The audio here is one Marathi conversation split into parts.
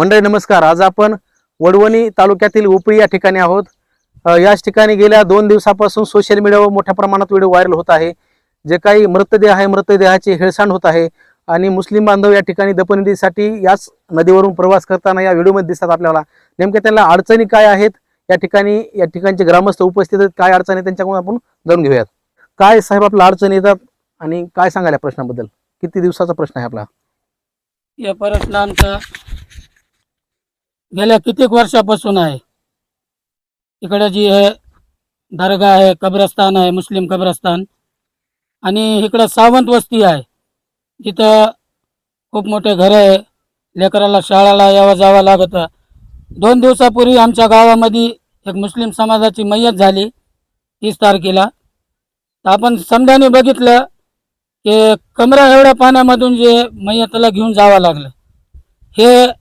मंडळी नमस्कार. आज आपण वडवणी तालुक्यातील उपळी या ठिकाणी आहोत. याच ठिकाणी गेल्या दोन दिवसापासून सोशल मीडियावर मोठ्या प्रमाणात व्हिडिओ व्हायरल होत आहे. जे काही मृतदेह आहे मृतदेहाची हेळसांड होत आहे आणि मुस्लिम बांधव या ठिकाणी दफनविधीसाठी याच नदीवरून प्रवास करताना या व्हिडिओमध्ये दिसतात आपल्याला. नेमक्या त्यांना अडचणी काय आहेत? या ठिकाणी या ठिकाणचे ग्रामस्थ उपस्थित आहेत. काय अडचणी त्यांच्याकडून आपण जाणून घेऊयात. काय साहेब आपल्या अडचणी येतात आणि काय सांगायला या प्रश्नाबद्दल? किती दिवसाचा प्रश्न आहे आपला? या प्रश्नांचा गेल्या कित्येक वर्षापासून आहे? इकडे जी हे दर्गा आहे कब्रस्तान आहे मुस्लिम कब्रस्तान. आणि इकडं सावंत वस्ती आहे. जिथं खूप मोठे घर आहे. लेकराला शाळाला यावं जावं लागत. दोन दिवसापूर्वी आमच्या गावामध्ये एक मुस्लिम समाजाची मैयत झाली तीस तारखेला. तर आपण समजाने बघितलं की कमरा एवढ्या पाण्यामधून जे मय्यतला घेऊन जावं लागलं. हे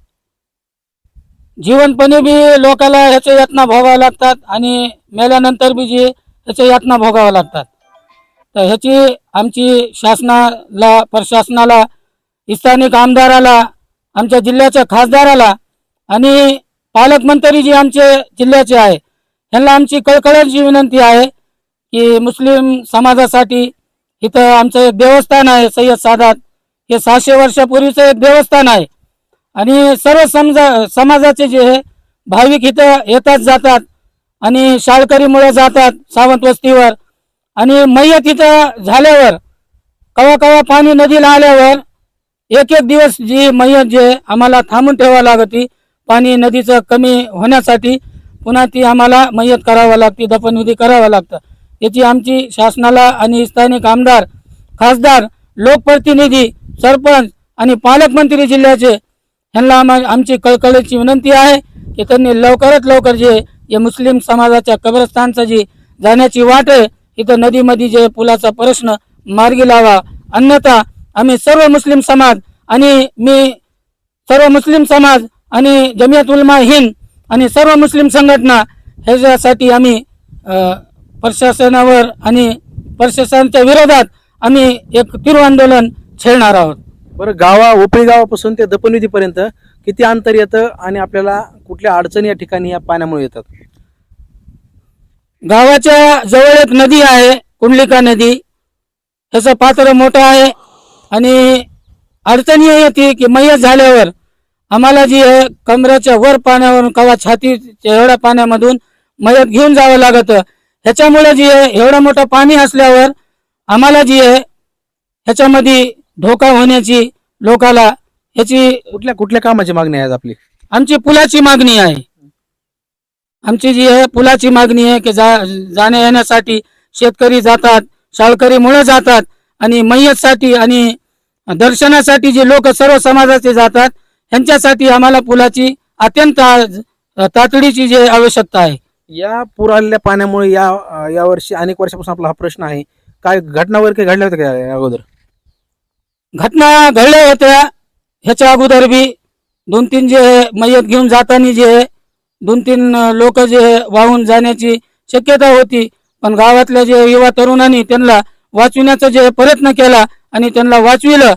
जीवनपणे बी लोकाला ह्याच्या यातना भोगाव्या लागतात आणि मेल्यानंतर बी जी ह्याच्या यातना भोगाव्या लागतात. तर ह्याची आमची शासनाला प्रशासनाला स्थानिक आमदाराला आमच्या जिल्ह्याच्या खासदाराला आणि पालकमंत्री जे आमचे जिल्ह्याचे आहे ह्यांना आमची कळकळाची विनंती आहे की मुस्लिम समाजासाठी इथं आमचं एक देवस्थान आहे सय्यद सादात. हे सहाशे वर्षापूर्वीचं एक देवस्थान आहे. आणि सर्व समजा समाजाचे जे भाविक इथं येतात जातात आणि शाळकरीमुळे जातात सावंत वस्तीवर आणि मैयत इथं झाल्यावर कवा कवा पाणी नदीला आल्यावर एक एक दिवस जी मैयत जे आम्हाला थांबून ठेवावं लागती पाणी नदीचं कमी होण्यासाठी पुन्हा ती आम्हाला मैयत करावं लागते दफनविधी करावं लागतं. याची आमची शासनाला आणि स्थानिक आमदार खासदार लोकप्रतिनिधी सरपंच आणि पालकमंत्री जिल्ह्याचे ह्यांना आमची कळकळीची विनंती आहे की त्यांनी लवकरात लवकर जे या मुस्लिम समाजाच्या कब्रस्तानचं जी जाण्याची वाट आहे इथं नदीमध्ये जे पुलाचा प्रश्न मार्गी लावा. अन्यथा आम्ही सर्व मुस्लिम समाज आणि मी सर्व मुस्लिम समाज आणि जमियत उलमा हिंद आणि सर्व मुस्लिम संघटना ह्याच्यासाठी आम्ही प्रशासनावर आणि प्रशासनाच्या विरोधात आम्ही एक तीव्र आंदोलन छेडणार आहोत. बरं गावा उपळी गावापासून ते दपनविधीपर्यंत किती अंतर येतं आणि आपल्याला कुठल्या अडचणी या ठिकाणी या पाण्यामुळे येतात? गावाच्या जवळ एक नदी आहे कुंडलिका नदी. त्याचं पात्र मोठं आहे आणि अडचणी येते की मयत झाल्यावर आम्हाला जी आहे कमराच्या वर पाण्यावरून कवा छातीच्या एवढ्या पाण्यामधून मयत घेऊन जावं लागत. ह्याच्यामुळे जी आहे एवढं मोठं पाणी असल्यावर आम्हाला जी आहे ह्याच्यामध्ये धोका होण्याची लोकाला ह्याची कुठल्या कुठल्या कामाची मागणी आहे आज आपली? आमची पुलाची मागणी आहे. आमची जी आहे पुलाची मागणी आहे की जा जाण्या येण्यासाठी शेतकरी जातात शाळकरी मुळे जातात आणि मय्यतसाठी आणि दर्शनासाठी जे लोक सर्व समाजाचे जातात ह्यांच्यासाठी आम्हाला पुलाची अत्यंत तातडीची जी आवश्यकता आहे. या पूर आलेल्या पाण्यामुळे या या वर्षी अनेक वर्षापासून आपला हा प्रश्न आहे. काय घटना वगैरे काही घडल्या होत्या का या अगोदर? घटना घडल्या होत्या. ह्याच्या अगोदर बी दोन तीन जे मयत घेऊन जाताना जे दोन तीन लोक जे वाहून जाण्याची शक्यता होती. पण गावातल्या जे युवा तरुणांनी त्यांना वाचविण्याचा जे प्रयत्न केला आणि त्यांना वाचविलं.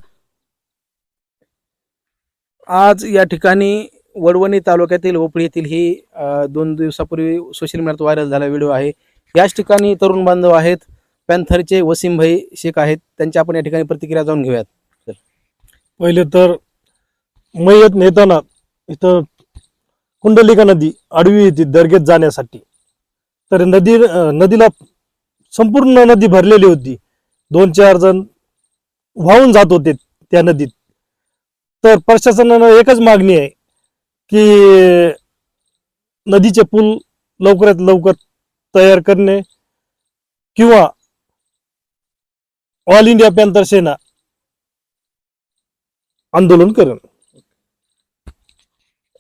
आज या ठिकाणी वडवणी तालुक्यातील ओपळी येथील ही अ, दोन दिवसापूर्वी सोशल मीडियात व्हायरल झाला व्हिडिओ आहे. याच ठिकाणी तरुण बांधव आहेत. पॅन्थरचे वसीम भाई शेख आहेत. त्यांची आपण या ठिकाणी प्रतिक्रिया जाऊन घेऊयात. पहिले तर मयत नेताना इथं कुंडलिका नदी आडवी येते दर्गेत जाण्यासाठी. तर नदी नदीला संपूर्ण नदी भरलेली होती. दोन चार जण वाहून जात होते त्या नदीत. तर प्रशासनानं एकच मागणी आहे की नदीचे पूल लवकरात लवकर तयार करणे किंवा ऑल इंडिया पॅन्थर सेना आंदोलन करण.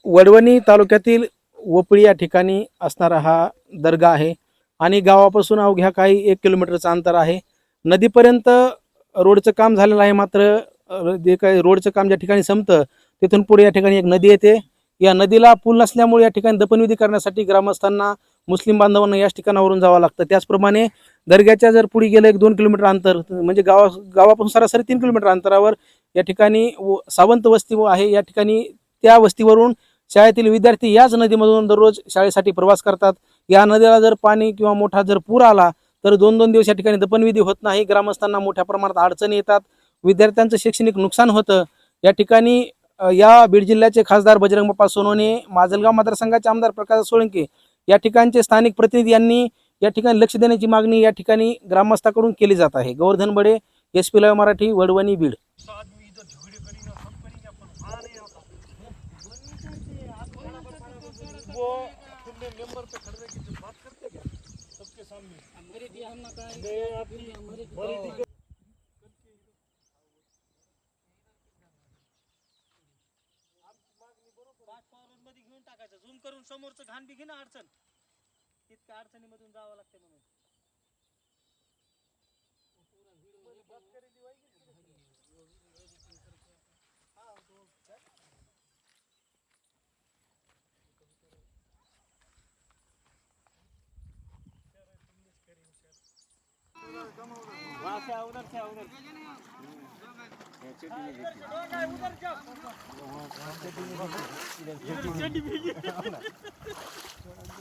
वडवणी तालुक्यातील वपळी या ठिकाणी असणारा हा दर्गा आहे आणि गावापासून अवघ्या काही एक किलोमीटरचं अंतर आहे. नदीपर्यंत रोडचं काम झालेलं आहे मात्र जे काही रोडचं काम ज्या ठिकाणी संपतं तिथून पुढे या ठिकाणी एक नदी येते. या नदीला पूल नसल्यामुळे या ठिकाणी दफनविधी करण्यासाठी ग्रामस्थांना मुस्लिम बांधवांना याच ठिकाणावरून जावं लागतं. त्याचप्रमाणे दर्ग्याच्या जर पुढे गेलं एक दोन किलोमीटर अंतर म्हणजे गावा गावापासून सरासरी तीन किलोमीटर अंतरावर या ठिकाणी व- सावंत वस्ती आहे. या ठिकाणी त्या वस्तीवरून शाळेतील विद्यार्थी याच नदीमधून दररोज शाळेसाठी प्रवास करतात. या नदीला जर पाणी किंवा मोठा जर पूर आला तर दोन दोन दिवस या ठिकाणी दफनविधी होत नाही. ग्रामस्थांना मोठ्या प्रमाणात अडचणी येतात. विद्यार्थ्यांचं शैक्षणिक नुकसान होतं. या ठिकाणी या बीड जिल्ह्याचे खासदार बजरंग बाप्पा सोनवणे माजलगाव मतदारसंघाचे आमदार प्रकाश सोळंके या ठिकाणचे स्थानिक प्रतिनिधी यांनी या ठिकाणी लक्ष देण्याची मागणी या ठिकाणी ग्रामस्थाकडून केली जात आहे. Govardhan Bade S P live Marathi Wadwani Beed. घेऊन टाकायचं झूम करून समोरचं घाण बी घे ना अडचण इतक्या अडचणीमधून जावं लागते म्हणून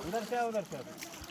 उधर से उधर. से